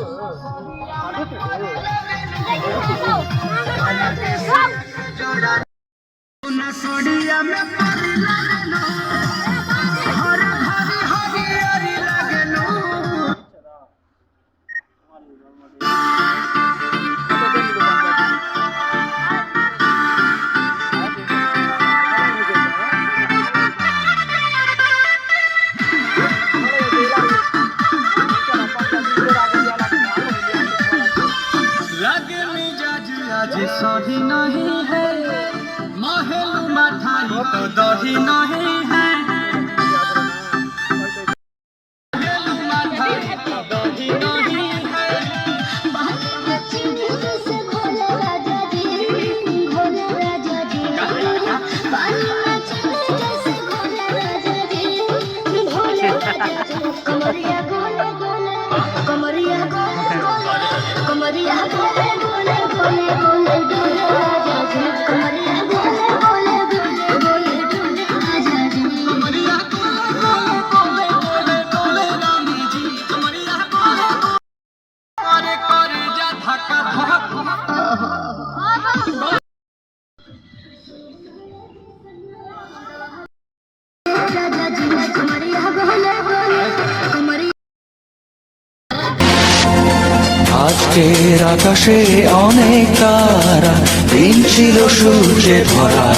लगे আজ সহি নহি হে মহেল মাথা তো দহি নহি হে। আজকের আকাশে অনেক তারা দিন ছিল সূর্যে ভরা।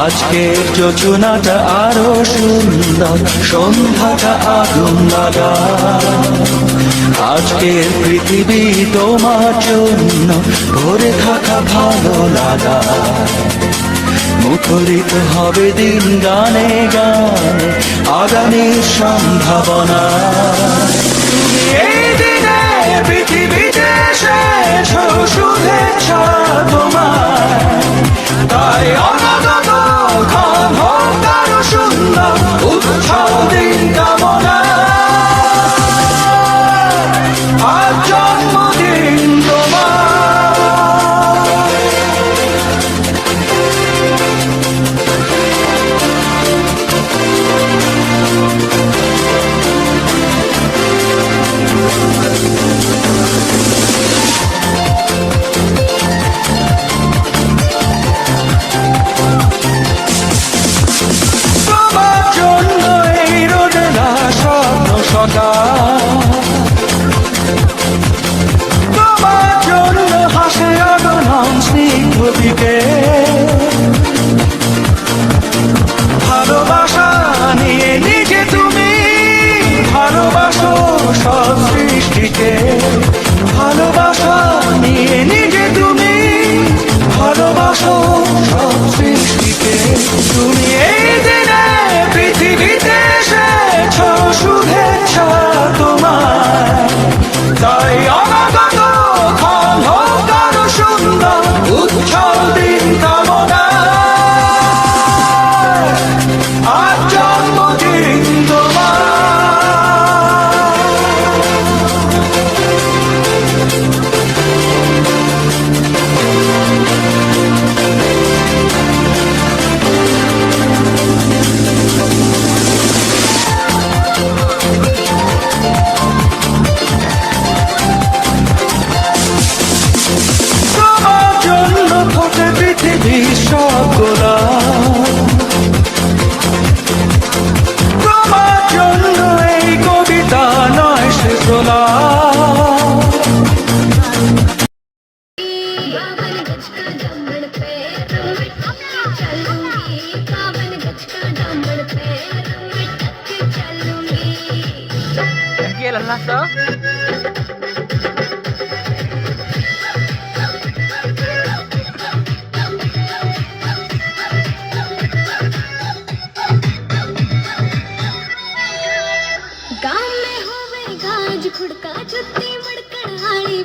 আজকের যোজনাটা আরও সুন্দর, সন্ধ্যাটা আগুন লাগা আজকের পৃথিবী তোমার জন্য ভরে থাকা ভালো লাগা মুখরিত হবে দিন গানে গানে আগামীর সম্ভাবনা পৃথিবীতে শুভেচ্ছা তোমার তাই অনাগত হোক আরও সুন্দর উৎসব সকাল তোমার জন্য হাসে আগনম স্নিগ্ধ নিজে তুমি সৃষ্টিকে বিশ্বকরা তোমার জন্য এই কবিতা নয় সে প্রলা Last up.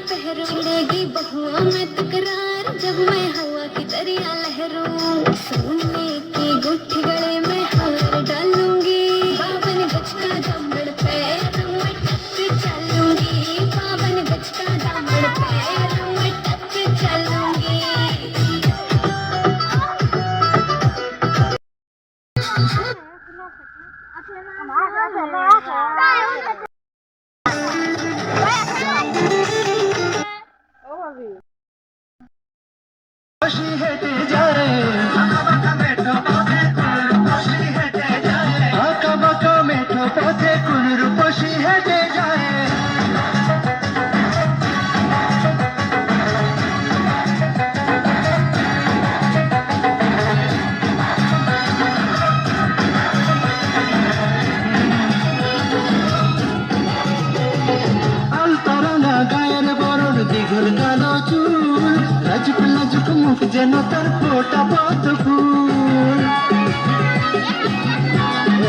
पहरो छिड़ेगी बहुआ में तकरार। जब मैं हवा की दरिया लहरूं सोने की गुट्ठी गले में हार डालूँगी। बावन गज का में चलूँगी। गज में टक चलूँगी। কাশি হেঁটে যায় মুখ যেন তার ফোটা ফুল।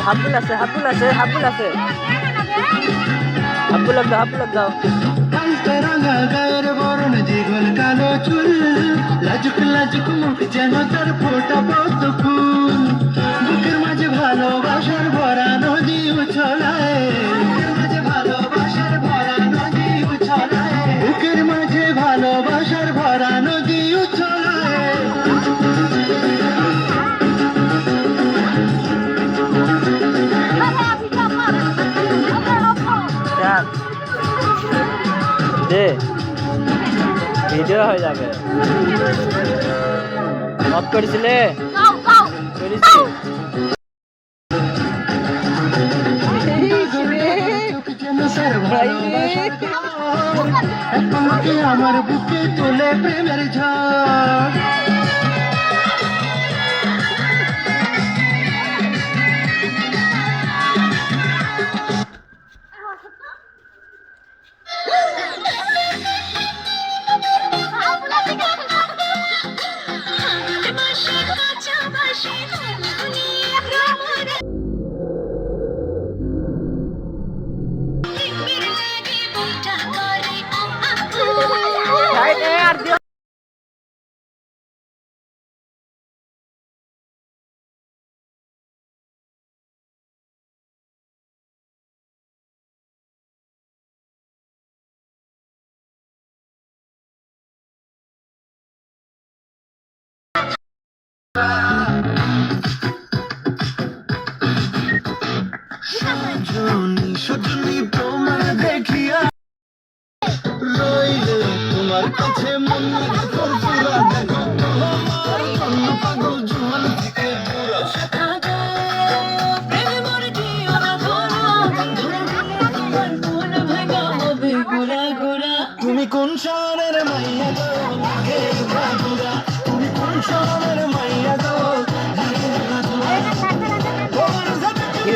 হাবুল আছে হাবুল আছে হাবুল আছে। হাবুল দাও হাবুল দাও। কালকে রাঙা গায়ের বরণ জীবন কালো চুল। লাজুক লাজুক মুখ যেন তার ফোটা পদ্ম ফুল। বুকের মাঝে ভালোবাসার ভরা নদী উছলায়। দে ভিডিও হয়ে যাবে মত করেছিলে করেছি আমার বুকে তোলে প্রেমের ঝড়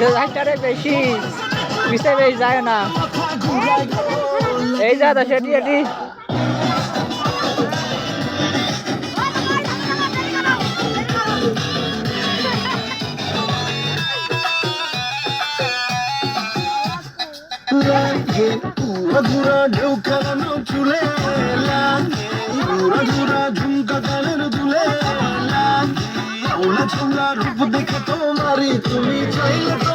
হিরো বেশি পিছে বেশি যায় না। এই যা দশ এটি পুরা ঘুরা ঢেউ খেলানো চুলে লাগে। পুরা ঘুরা ঝুমকা কানের দুলে লাগে। ওলা ছোলা রূপ দেখে তোমারি তুমি চাইলে তোমায়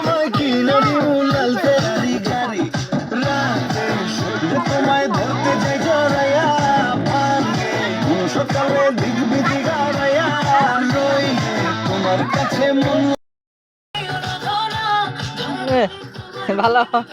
完了。